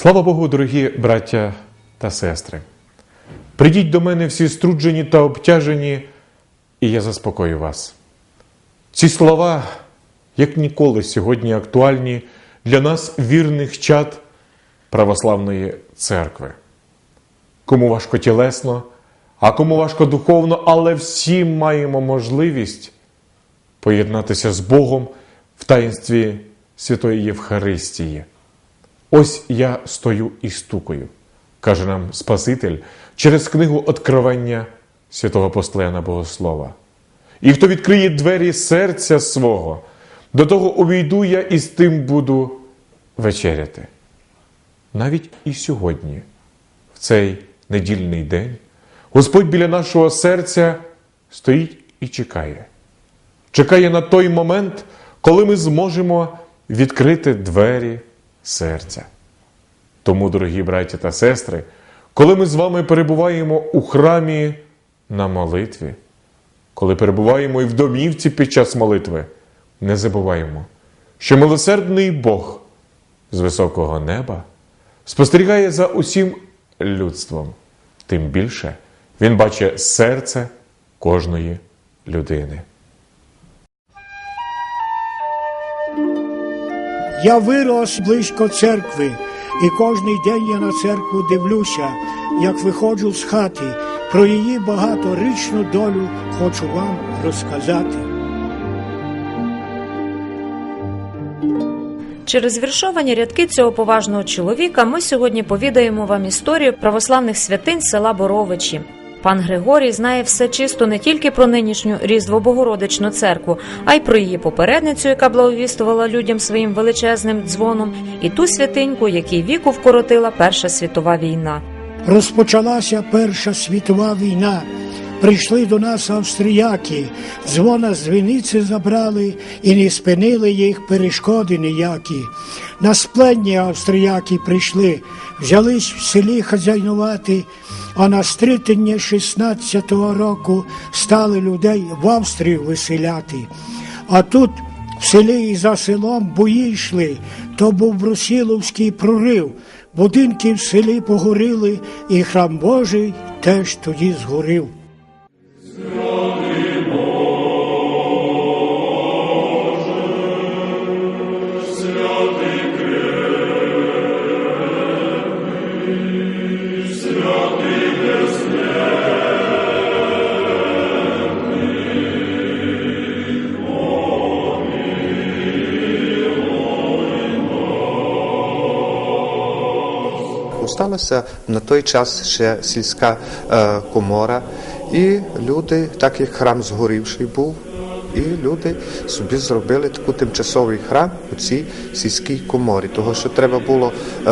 Слава Богу, дорогі браття та сестри. Придіть до мене всі струджені та обтяжені, і я заспокою вас. Ці слова, як ніколи, сьогодні актуальні для нас, вірних чад православної церкви. Кому важко тілесно, а кому важко духовно, але всі маємо можливість поєднатися з Богом в таїнстві Святої Євхаристії. Ось я стою і стукаю, каже нам Спаситель через книгу Откровення святого апостола Богослова. І хто відкриє двері серця свого, до того увійду я і з тим буду вечеряти. Навіть і сьогодні, в цей недільний день, Господь біля нашого серця стоїть і чекає. Чекає на той момент, коли ми зможемо відкрити двері серця. Тому, дорогі браті та сестри, коли ми з вами перебуваємо у храмі на молитві, коли перебуваємо і в домівці під час молитви, не забуваємо, що милосердний Бог з високого неба спостерігає за усім людством, тим більше Він бачить серце кожної людини. Я вирос близько церкви, і кожний день я на церкву дивлюся, як виходжу з хати. Про її багаторічну долю хочу вам розказати. Через віршовані рядки цього поважного чоловіка ми сьогодні повідаємо вам історію православних святинь села Боровичі. Пан Григорій знає все чисто не тільки про нинішню Різдво-Богородичну церкву, а й про її попередницю, яка благовістувала людям своїм величезним дзвоном, і ту святиньку, якій віку вкоротила Перша світова війна. Розпочалася Перша світова війна. Прийшли до нас австріяки, дзвона з Вінниці забрали і не спинили їх перешкоди ніякі. На сплення австріяки прийшли, взялись в селі хазяйнувати, а на стрітення 16-го року стали людей в Австрію виселяти. А тут в селі і за селом бої йшли, то був Брусіловський прорив. Будинки в селі погоріли, і храм Божий теж тоді згорів. Сталася на той час ще сільська е, комора, і люди, так як храм згорівший був, і люди собі зробили таку тимчасовий храм у цій сільській коморі, того що треба було е,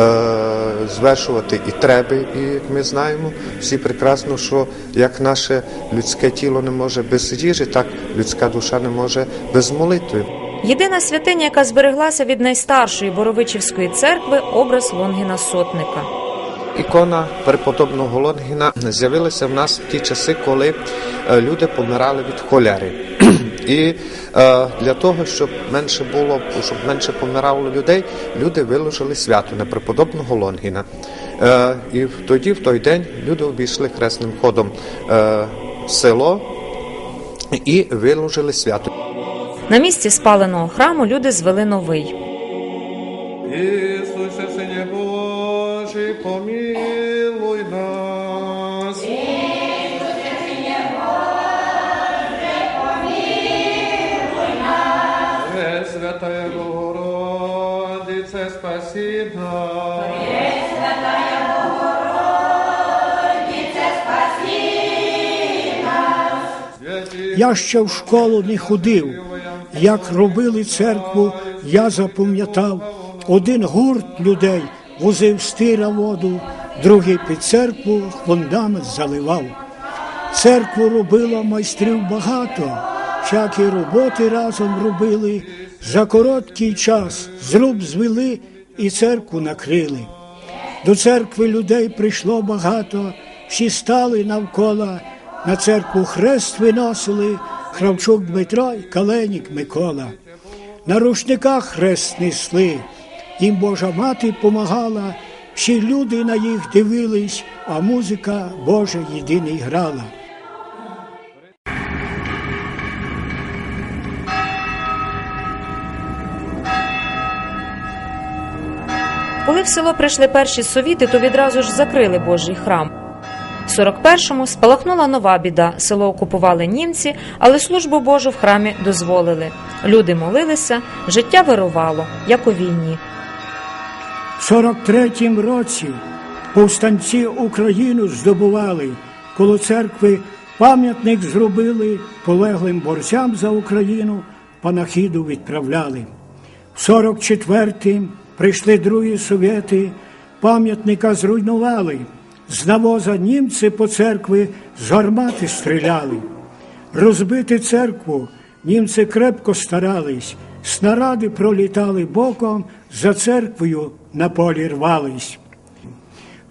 звершувати і треби, і як ми знаємо, всі прекрасно, що як наше людське тіло не може без їжі, так людська душа не може без молитви. Єдина святиня, яка збереглася від найстаршої Боровичівської церкви, образ Лонгіна Сотника. Ікона преподобного Лонгіна з'явилася в нас в ті часи, коли е, люди помирали від холяри. І е, для того, щоб менше було, щоб менше помирало людей, люди виложили свято на преподобного Лонгіна. Е, і тоді, в той день, люди обійшли хресним ходом е, село і виложили свято. На місці спаленого храму люди звели новий. Ісусе, Сине Божий, помилуй нас. Пресвятая Богородице, спаси нас. Святі Я ще в школу не ходив. Як робили церкву, я запам'ятав. Один гурт людей возив стира воду, другий під церкву фундамент заливав. Церкву робила майстрів багато, всякі роботи разом робили. За короткий час зруб звели і церкву накрили. До церкви людей прийшло багато, всі стали навколо, на церкву хрест виносили, Хравчук Дмитро і Каленік Микола. На рушниках хрест несли, їм Божа мати помагала, всі люди на їх дивились, а музика Божа єдиний грала. Коли в село прийшли перші совіти, то відразу ж закрили Божий храм. В 41-му спалахнула нова біда. Село окупували німці, але службу Божу в храмі дозволили. Люди молилися, життя вирувало, як у війні. В 43-м році повстанці Україну здобували, коло церкви пам'ятник зробили, полеглим борцям за Україну панахіду відправляли. В 44-м прийшли другі совєти, пам'ятника зруйнували, з навоза німці по церкви з гармати стріляли. Розбити церкву німці крепко старались, снаради пролітали боком, за церквою на полі рвались.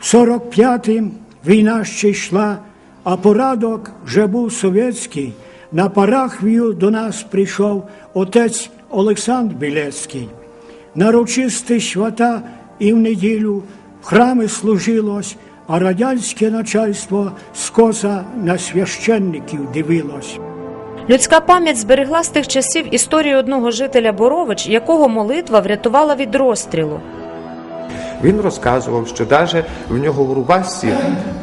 В 45-м війна ще йшла, а порадок вже був совєтський. На Парахвію до нас прийшов отець Олександр Білецький. На рочисті свята і в неділю в храми служилось, а радянське начальство скоса на священників дивилось. Людська пам'ять зберегла з тих часів історію одного жителя Борович, якого молитва врятувала від розстрілу. Він розказував, що навіть в нього в Рубасі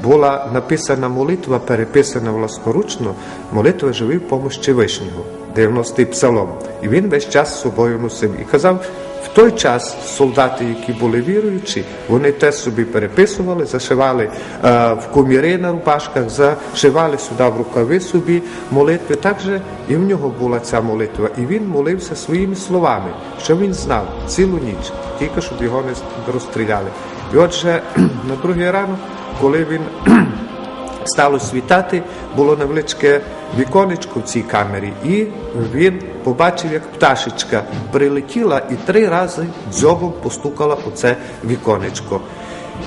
була написана молитва, переписана власноручно, молитва живий помощі Вишнього, 90-й псалом. І він весь час з собою носив. І казав, той час солдати, які були віруючі, вони те собі переписували, зашивали е, в коміри на рубашках, зашивали сюди в рукави собі молитви. Так і в нього була ця молитва. І він молився своїми словами, що він знав цілу ніч, тільки щоб його не розстріляли. І отже, на другий ранок, коли він стало світати, було невеличке віконечко в цій камері, і він побачив, як пташечка прилетіла і три рази дзьобом постукала у це віконечко.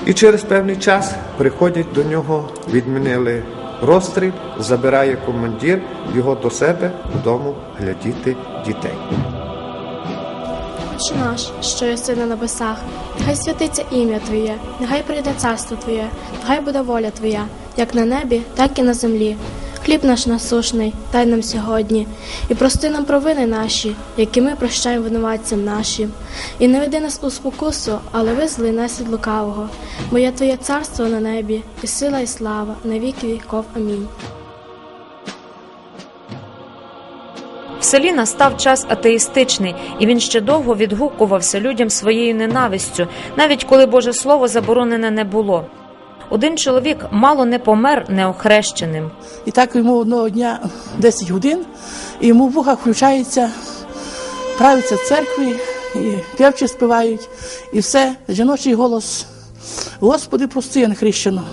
І через певний час приходять до нього, відмінили розстріл, забирає командир його до себе додому глядіти дітей. Отче наш, що єси на небесах, нехай святиться ім'я Твоє, нехай прийде царство Твоє, нехай буде воля Твоя, як на небі, так і на землі. Хліб наш насушний, дай нам сьогодні, і прости нам провини наші, які ми прощаємо винуватцям нашим. І не веди нас у спокусу, але визволи нас від лукавого. Бо є Твоє царство на небі, і сила, і слава на віки віков. Амінь. В селі настав час атеїстичний, і він ще довго відгукувався людям своєю ненавистю, навіть коли Боже Слово заборонене не було. Один чоловік мало не помер неохрещеним. І так йому одного дня 10 годин, і йому в вухах включається, правиться церкві, і певчі співають, і все, жіночий голос. Господи, прости, я не хрещено.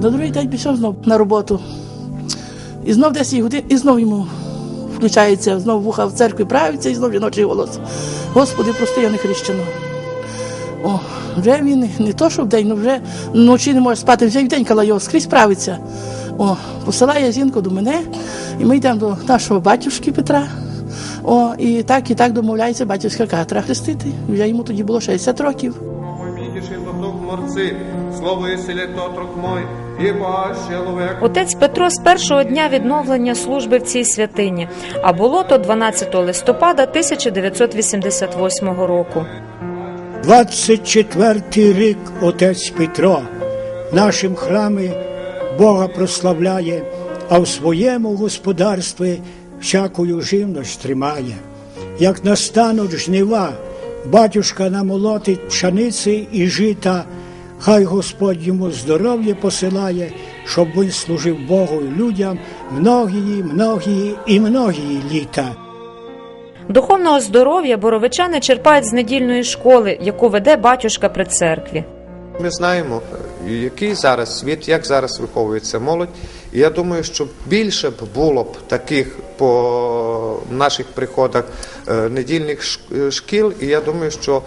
На другий день пішов знов на роботу. І знов 10 годин, і знов йому включається, знов вуха в церкві правиться, і знов жіночий голос. Господи, прости, я не хрещено. О, вже він не то, що вдень, ну вже вночі не може спати, вже вдень коли його скрізь правиться. О, посилає жінку до мене, і ми йдемо до нашого батюшки Петра. О, і так, і так домовляється батюшка Катра хрестити. Вже йому тоді було 60 років. Отець Петро з першого дня відновлення служби в цій святині, а було то 12 листопада 1988 року. 24-й рік отець Петро в нашім храмі Бога прославляє, а в своєму господарстві всякою живність тримає. Як настануть жнива, батюшка намолотить пшениці і жита, хай Господь йому здоров'я посилає, щоб він служив Богу і людям многії, многії і многії літа. Духовного здоров'я боровичани черпають з недільної школи, яку веде батюшка при церкві. Ми знаємо, е, який зараз світ, як зараз виховується молодь. І я думаю, що більше б було б таких по наших приходах е, недільних е, шкіл, і я думаю, що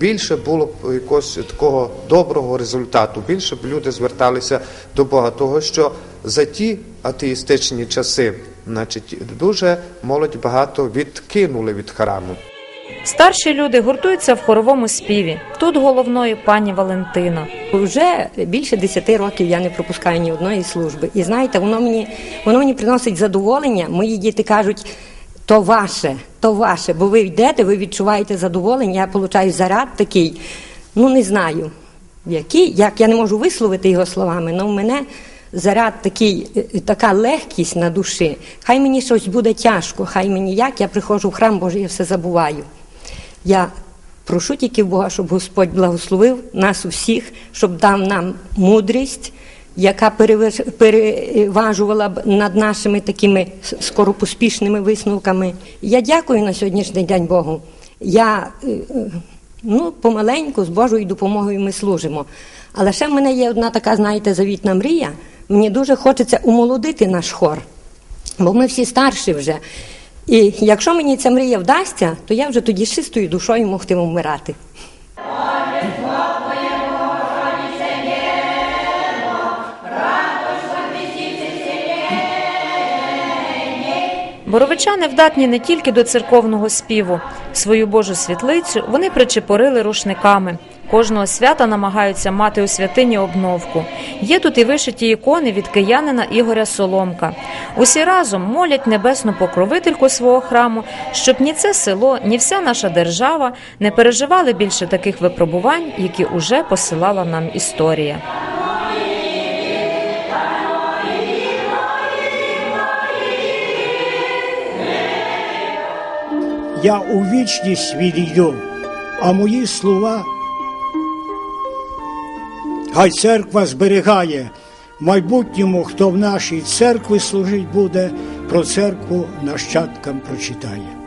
більше було б якогось такого доброго результату, більше б люди зверталися до Бога, того що за ті атеїстичні часи, значить, дуже молодь багато відкинули від храму. Старші люди гуртуються в хоровому співі. Тут головною пані Валентина. Вже більше 10 років я не пропускаю ні одної служби. І знаєте, воно мені, воно мені приносить задоволення. Мої діти кажуть, то ваше, то ваше, бо ви йдете, ви відчуваєте задоволення, я получаю заряд такий. Ну не знаю, який, як я не можу висловити його словами, але в мене заряд такий, е, така легкість на душі. Хай мені щось буде тяжко, хай мені як, я приходжу в храм Божий, я все забуваю. Я прошу тільки Бога, щоб Господь благословив нас усіх, щоб дав нам мудрість, яка переваж- переважувала б над нашими такими скоропоспішними висновками. Я дякую на сьогоднішній день Богу. Я е, е, ну, помаленьку з Божою допомогою ми служимо. Але ще в мене є одна така, знаєте, завітна мрія. Мені дуже хочеться умолодити наш хор бо ми всі старші вже. І якщо мені ця мрія вдасться, то я вже тоді з чистою душою могтиму вмирати. Боровичани вдатні не тільки до церковного співу. Свою Божу світлицю вони причепорили рушниками. Кожного свята намагаються мати у святині обновку. Є тут і вишиті ікони від киянина Ігоря Соломка. Усі разом молять небесну покровительку свого храму, щоб ні це село, ні вся наша держава не переживали більше таких випробувань, які уже посилала нам історія. Я у вічність відійду, а мої слова хай церква зберігає. В майбутньому, хто в нашій церкві служить буде, про церкву нащадкам прочитає.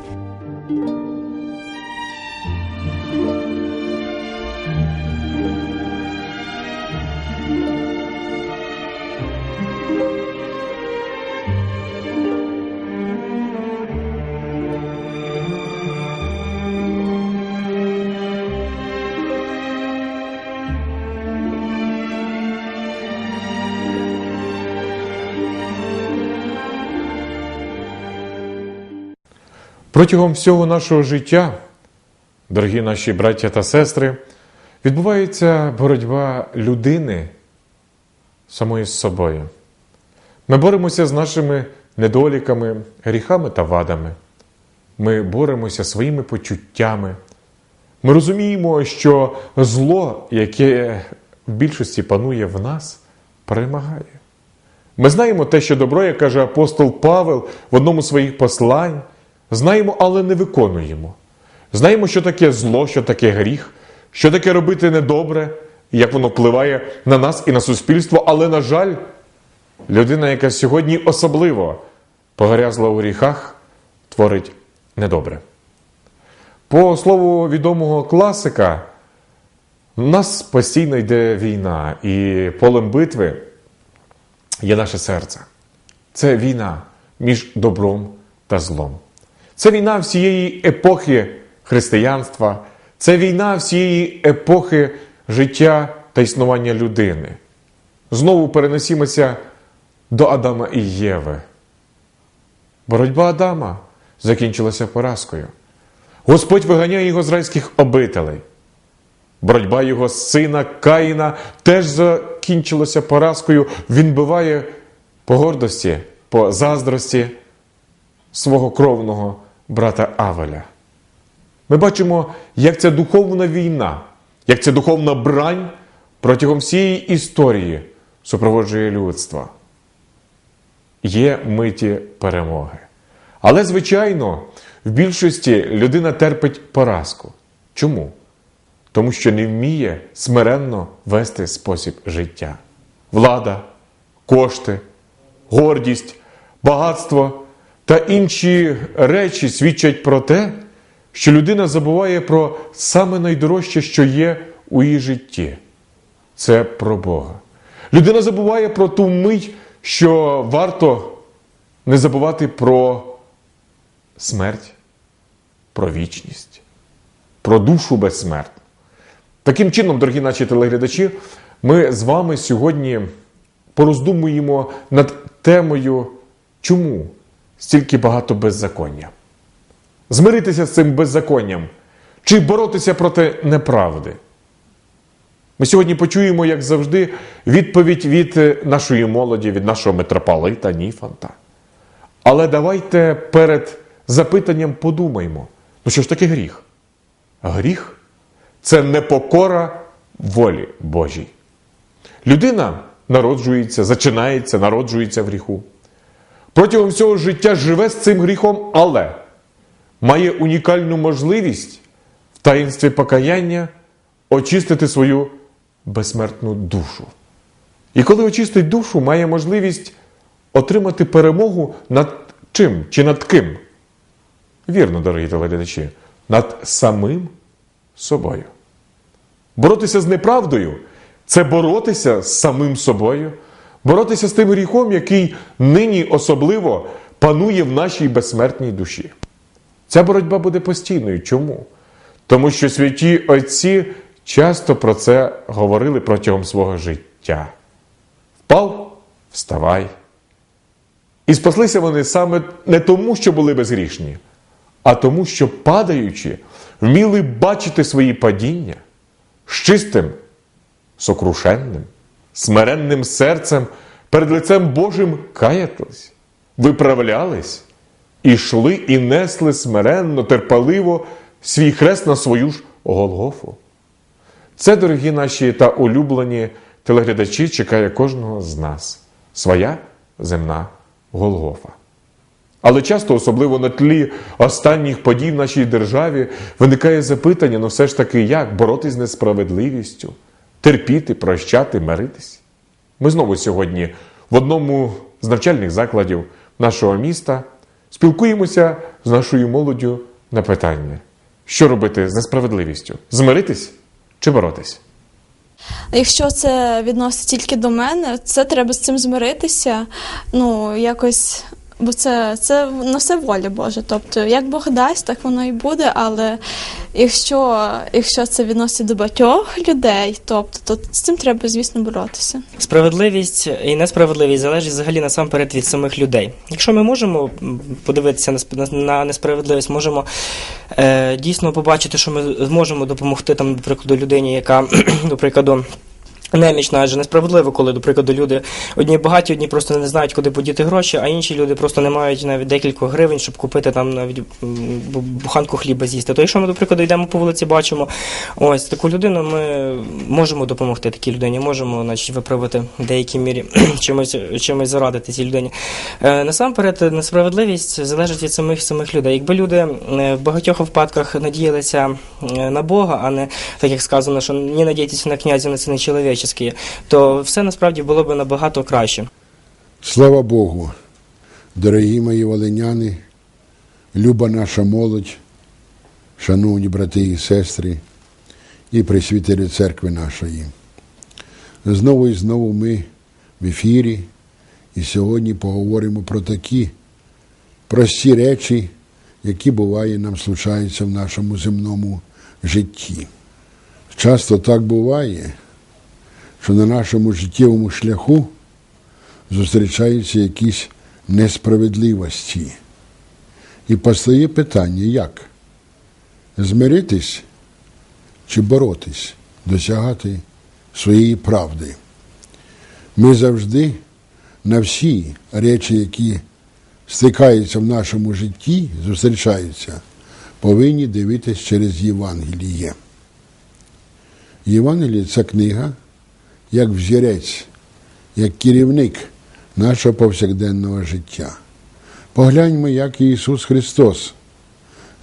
Протягом всього нашого життя, дорогі наші браття та сестри, відбувається боротьба людини самої з собою. Ми боремося з нашими недоліками, гріхами та вадами. Ми боремося своїми почуттями. Ми розуміємо, що зло, яке в більшості панує в нас, перемагає. Ми знаємо те, що добро, як каже апостол Павел в одному з своїх послань, знаємо, але не виконуємо. Знаємо, що таке зло, що таке гріх, що таке робити недобре, як воно впливає на нас і на суспільство, але, на жаль, людина, яка сьогодні особливо погрязла у гріхах, творить недобре. По слову відомого класика, у нас постійно йде війна, і полем битви є наше серце. Це війна між добром та злом. Це війна всієї епохи християнства, це війна всієї епохи життя та існування людини. Знову перенесімося до Адама і Єви. Боротьба Адама закінчилася поразкою. Господь виганяє його з райських обителей. Боротьба його сина Каїна теж закінчилася поразкою. Він биває по гордості, по заздрості свого кровного брата Авеля. Ми бачимо, як ця духовна війна, як ця духовна брань протягом всієї історії супроводжує людство. Є миті перемоги. Але, звичайно, в більшості людина терпить поразку. Чому? Тому що не вміє смиренно вести спосіб життя. Влада, кошти, гордість, багатство та інші речі свідчать про те, що людина забуває про саме найдорожче, що є у її житті. Це про Бога. Людина забуває про ту мить, що варто не забувати про смерть, про вічність, про душу безсмертну. Таким чином, дорогі наші телеглядачі, ми з вами сьогодні пороздумуємо над темою, чому стільки багато беззаконня. Змиритися з цим беззаконням чи боротися проти неправди? Ми сьогодні почуємо, як завжди, відповідь від е, нашої молоді, від нашого митрополита Ніфанта. Але давайте перед запитанням подумаймо: ну що ж таке гріх? Гріх це непокора волі Божій. Людина народжується, зачинається, народжується в гріху. Протягом всього життя живе з цим гріхом, але має унікальну можливість в таїнстві покаяння очистити свою безсмертну душу. І коли очистить душу, має можливість отримати перемогу над чим чи над ким? Вірно, дорогі телеглядачі, над самим собою. Боротися з неправдою це боротися з самим собою, боротися з тим гріхом, який нині особливо панує в нашій безсмертній душі. Ця боротьба буде постійною. Чому? Тому що святі отці часто про це говорили протягом свого життя. Впав, вставай. І спаслися вони саме не тому, що були безгрішні, а тому, що падаючи, вміли бачити свої падіння з чистим, сокрушенним, смиренним серцем перед лицем Божим каятись, виправлялись, і йшли і несли смиренно, терпеливо свій хрест на свою ж Голгофу. Це, дорогі наші та улюблені телеглядачі, чекає кожного з нас. Своя земна Голгофа. Але часто, особливо на тлі останніх подій в нашій державі, виникає запитання: ну все ж таки, як боротись з несправедливістю, терпіти, прощати, миритись? Ми знову сьогодні в одному з навчальних закладів нашого міста спілкуємося з нашою молоддю на питання, що робити з несправедливістю? Змиритись чи боротись? Якщо це відноситься тільки до мене, це треба з цим змиритися. Ну, якось, бо це, це на все воля Божа. Тобто, як Бог дасть, так воно і буде. Але якщо, якщо це відноситься до багатьох людей, тобто, то з цим треба, звісно, боротися. Справедливість і несправедливість залежить взагалі насамперед від самих людей. Якщо ми можемо подивитися на сп- на- на несправедливість, можемо е, дійсно побачити, що ми зможемо допомогти там, до прикладу, людині, яка, до прикладу. Немічна, адже несправедливо, коли, до прикладу, люди одні багаті, одні просто не знають, куди подіти гроші, а інші люди просто не мають навіть декілька гривень, щоб купити там навіть буханку хліба з'їсти. То якщо ми, до прикладу, йдемо по вулиці, бачимо ось таку людину, ми можемо допомогти такій людині, можемо значить, виправити в деякій мірі чимось, чимось зарадити цій людині. Е, насамперед, несправедливість залежить від самих самих людей. Якби люди е, в багатьох випадках надіялися е, на Бога, а не так як сказано, що не надійтеся на князя, на сини чоловічі, то все насправді було б набагато краще. Слава Богу, дорогі мої волиняни, люба наша молодь, шановні брати і сестри і присвітері церкви нашої. Знову і знову ми в ефірі і сьогодні поговоримо про такі прості речі, які буває нам случаються в нашому земному житті. Часто так буває, що на нашому життєвому шляху зустрічаються якісь несправедливості. І постає питання, як? Змиритись чи боротись, досягати своєї правди. Ми завжди на всі речі, які стикаються в нашому житті, зустрічаються, повинні дивитись через Євангеліє. Євангеліє це книга, як взірець, як керівник нашого повсякденного життя. Погляньмо, як Ісус Христос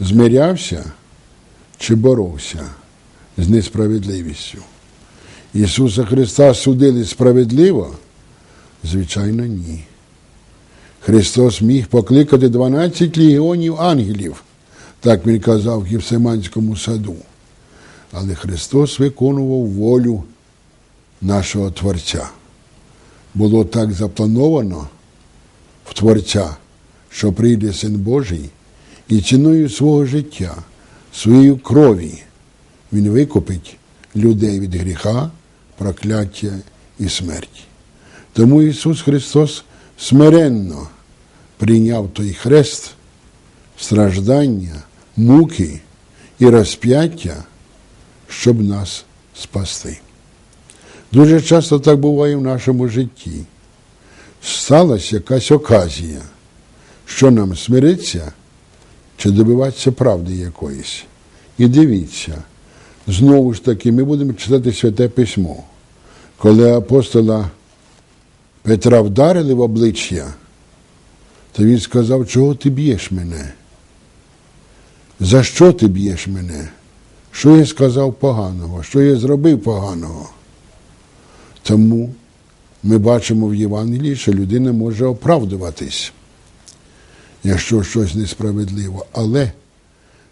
змирявся чи боровся з несправедливістю. Ісуса Христа судили справедливо? Звичайно, ні. Христос міг покликати 12 легіонів ангелів, так він казав в Гівсиманському саду. Але Христос виконував волю нашого Творця. Було так заплановано в Творця, що прийде Син Божий і ціною свого життя, своєю крові Він викупить людей від гріха, прокляття і смерті. Тому Ісус Христос смиренно прийняв той хрест, страждання, муки і розп'яття, щоб нас спасти. Дуже часто так буває в нашому житті. Сталася якась оказія, що нам смириться чи добиватися правди якоїсь. І дивіться, знову ж таки, ми будемо читати Святе Письмо. Коли апостола Петра вдарили в обличчя, то він сказав, чого ти б'єш мене? За що ти б'єш мене? Що я сказав поганого? Що я зробив поганого? Тому ми бачимо в Євангелії, що людина може оправдуватись, якщо щось несправедливо. Але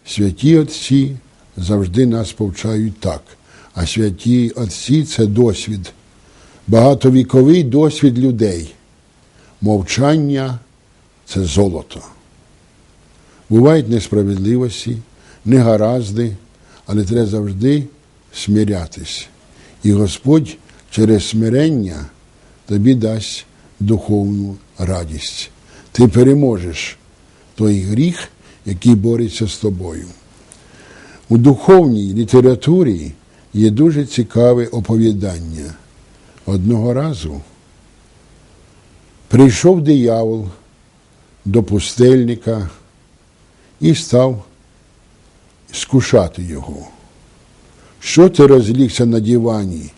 святі Отці завжди нас повчають так. А святі Отці це досвід, багатовіковий досвід людей. Мовчання це золото. Бувають несправедливості, негаразди, але треба завжди смирятись. І Господь через смирення тобі дасть духовну радість. Ти переможеш той гріх, який бореться з тобою. У духовній літературі є дуже цікаве оповідання. Одного разу прийшов диявол до пустельника і став скушати його. Що ти розлігся на дивані?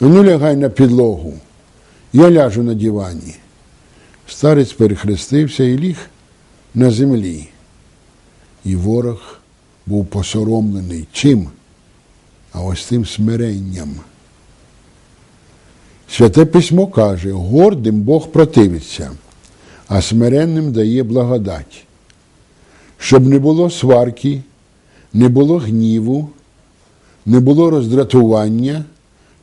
Ну, лягай на підлогу. Я ляжу на дивані. Старець перехрестився і ліг на землі. І ворог був посоромлений чим? А ось тим смиренням. Святе письмо каже, гордим Бог противиться, а смиренним дає благодать, щоб не було сварки, не було гніву, не було роздратування,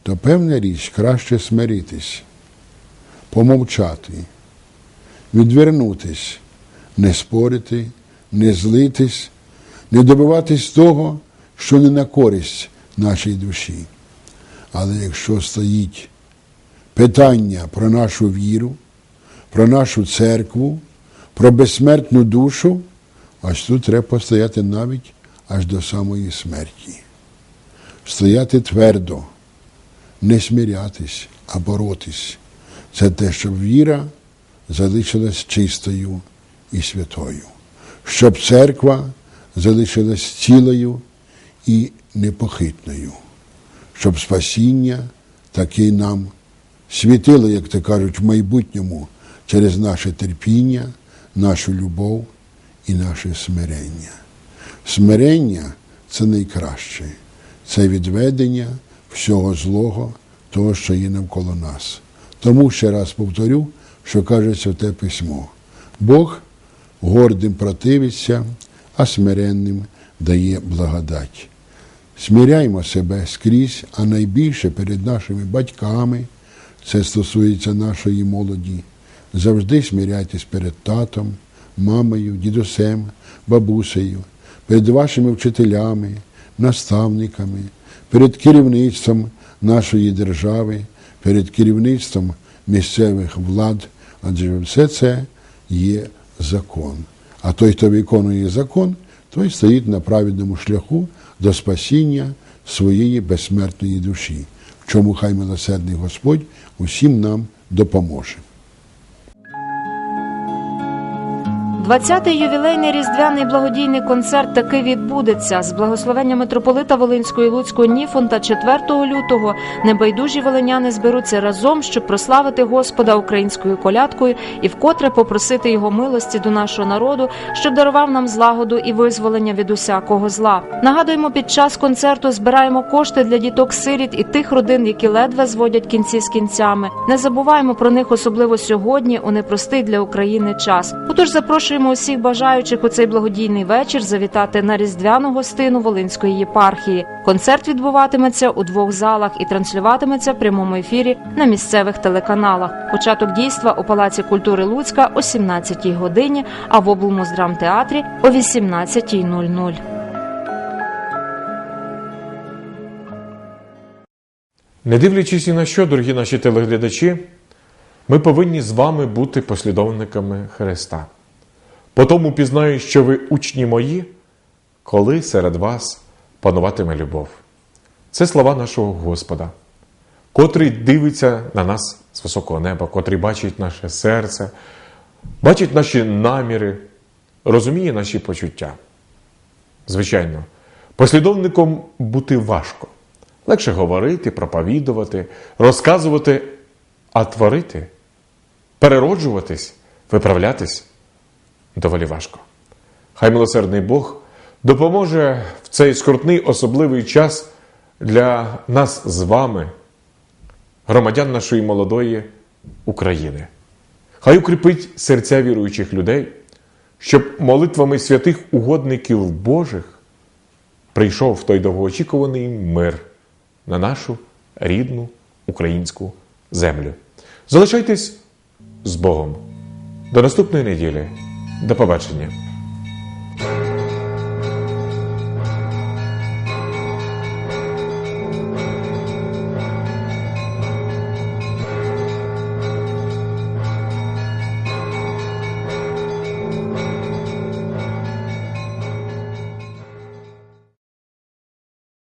то певна річ краще смиритись, помовчати, відвернутись, не спорити, не злитись, не добиватись того, що не на користь нашій душі. Але якщо стоїть питання про нашу віру, про нашу церкву, про безсмертну душу, ось тут треба постояти навіть аж до самої смерті. Стояти твердо, не смирятись, а боротись. Це те, щоб віра залишилась чистою і святою, щоб церква залишилась цілою і непохитною, щоб спасіння таки нам світило, як то кажуть, в майбутньому через наше терпіння, нашу любов і наше смирення. Смирення це найкраще, це відведення всього злого, того, що є навколо нас. Тому ще раз повторю, що каже Святе Письмо. Бог гордим противиться, а смиренним дає благодать. Сміряймо себе скрізь, а найбільше перед нашими батьками, це стосується нашої молоді. Завжди сміряйтесь перед татом, мамою, дідусем, бабусею, перед вашими вчителями, наставниками, перед керівництвом нашої держави, перед керівництвом місцевих влад, адже все це є закон. А той, хто виконує закон, той стоїть на праведному шляху до спасіння своєї безсмертної душі, в чому хай милосердний Господь усім нам допоможе. 20-й ювілейний різдвяний благодійний концерт таки відбудеться з благословення митрополита Волинської Луцького Ніфонта 4 лютого. Небайдужі волиняни зберуться разом, щоб прославити Господа українською колядкою і вкотре попросити його милості до нашого народу, щоб дарував нам злагоду і визволення від усякого зла. Нагадуємо, під час концерту збираємо кошти для діток сиріт і тих родин, які ледве зводять кінці з кінцями. Не забуваємо про них, особливо сьогодні, у непростий для України час. Отож, запрошуємо усіх бажаючих у цей благодійний вечір завітати на різдвяну гостину Волинської єпархії. Концерт відбуватиметься у двох залах і транслюватиметься в прямому ефірі на місцевих телеканалах. Початок дійства у Палаці культури Луцька о 17-й годині, а в облмуздрамтеатрі о 18.00. Не дивлячись ні на що, дорогі наші телеглядачі, ми повинні з вами бути послідовниками Христа. Потому пізнаю, що ви учні мої, коли серед вас пануватиме любов. Це слова нашого Господа, котрий дивиться на нас з високого неба, котрий бачить наше серце, бачить наші наміри, розуміє наші почуття. Звичайно, послідовником бути важко. Легше говорити, проповідувати, розказувати, а творити, перероджуватись, виправлятись доволі важко. Хай милосердний Бог допоможе в цей скрутний особливий час для нас з вами, громадян нашої молодої України. Хай укріпить серця віруючих людей, щоб молитвами святих угодників Божих прийшов той довгоочікуваний мир на нашу рідну українську землю. Залишайтесь з Богом. До наступної неділі. До побачення.